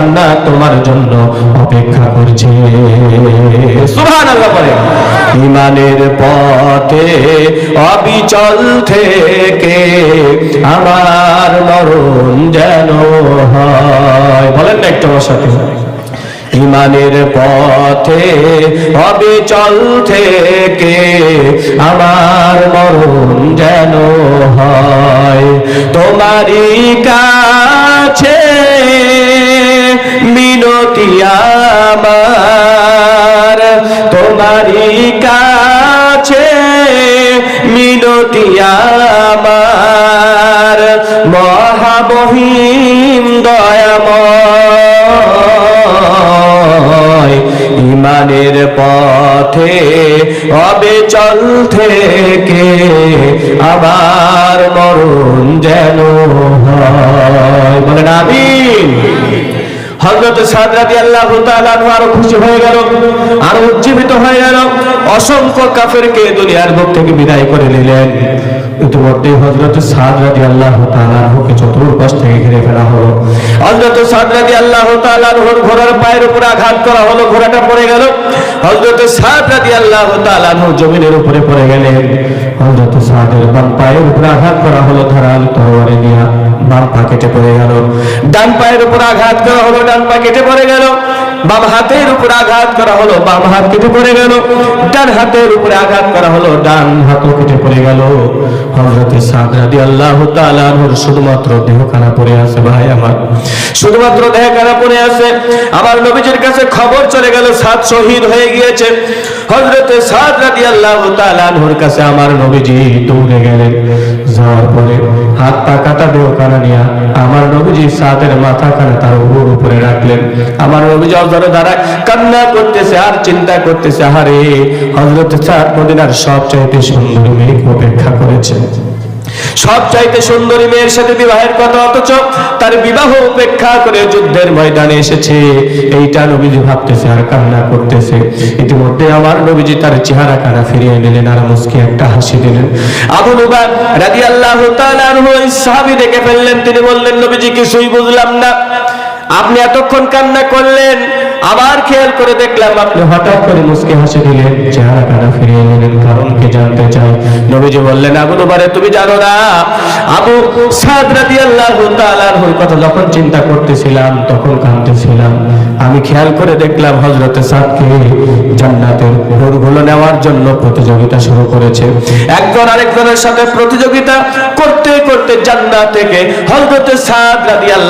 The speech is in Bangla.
না তোমার জন্য অপেক্ষা করছে। ইমানের পথে অবিচল থেকে আমার মরণ যেন হয়। বলেন না একটু আমার সাথে। ইমানের পথে অবিচল থেকে আমার মরণ যেন হয়। তোমারই কাছে আমার মহামহিম দয়াময়। ইমানের পথে অবেচল থেকে আবার মরণ যেন বলেন আমিন। হজরত সাদ আল্লাহ আরও খুশি হয়ে গেল, আরও উজ্জীবিত হয়ে গেল। অসংখ্য কাফেরকে দুনিয়ার বুক থেকে বিদায় করে নিলেন। ইতিমধ্যে হজরত সাদ রাদি আল্লাহ তালানহকে চতুর্পাশ থেকে ঘিরে ফেলা হলো। হজরত সাদ রাদি আল্লাহ তালানহর ঘোড়ার পায়ের উপর আঘাত করা হলো, ঘোড়াটা পড়ে গেল। হজরত সাদ রাদি আল্লাহ তালানহ জমিনের উপরে পড়ে গেলেন। হজরত সাদের বাম পায়ের উপরে আঘাত করা হলো, ধারাল তরবারি নিয়ে বাম পা কেটে পড়ে গেল। ডান পায়ের উপর আঘাত করা হলো, ডান পা কেটে পড়ে গেল। বাম হাতের উপর আঘাত করা হলো, বাম হাত কেটে পড়ে গেল। ডান হাতের উপরে আঘাত করা হলো, ডান হাতও কেটে পড়ে গেল। হযরত সাদ রাদিয়াল্লাহু তাআলা আনহুর শুধুমাত্র দেহখানা পড়ে আছে, ভাই আমার। শুধুমাত্র দেহখানা পড়ে আছে। আমার নবীজির কাছে খবর চলে গেল, সাদ শহীদ হয়ে গিয়েছে। হযরত সাদ রাদিয়াল্লাহু তাআলা আনহুর কাছে আমার নবীজি দৌড়ে গেলেন। যাওয়ার পরে হাত পা কাটা দেহখানা নিয়া। আমার নবীজি সাদের মাথা খানা তার উপর উপরে রাখলেন। আমার নবীজি অজরে দাঁড়ায় কান্না করতেছে, আর চিন্তা করতেছে, আহারে হজরত সাদ মদিনার সবচাইতে সুন্দর মেয়েকে অপেক্ষা করেছে। সব চাইতে সুন্দরী মেয়ের সাথে বিবাহের কথা অথচ তার বিবাহ উপেক্ষা করে যুদ্ধের ময়দানে এসেছে। এইটা নবীজি ভাবতেছে, আর কান্না করতেছে। ইতিমধ্যে আমার নবীজি তার চেহারা কানা ফিরিয়ে নিলেন আর মুসকে একটা হাসি দিলেন। আবু লুবান রাদিয়াল্লাহু তাআলা আনহু সাহাবী দেখে ফেললেন। তিনি বললেন, নবীজি কিছুই বুঝলাম না। আপনি এতক্ষণ কান্না করলেন আবার খেয়াল করে দেখলাম আপনি হঠাৎ করে মুসকে হাসি দিলেন চেহারা কানা ফিরিয়ে নিলেন কারণ কি জানতে চাই। নবীজি বললেন, আবু নবারে, তুমি জানো না, আবু সাদ রাদিয়াল্লাহু তাআলার কথা যখন চিন্তা করতেছিলাম, তখন কাঁদতেছিলাম। আমি খেয়াল করে দেখলাম হযরতে সাদকে জান্নাতের হুরগুলো নেওয়ার জন্য প্রতিযোগিতা শুরু করেছে। একজন আরেকজনের সাথে প্রতিযোগিতা করতে করতে জান্নাত থেকে হযরতে সাদ রাদিয়াল্লাহু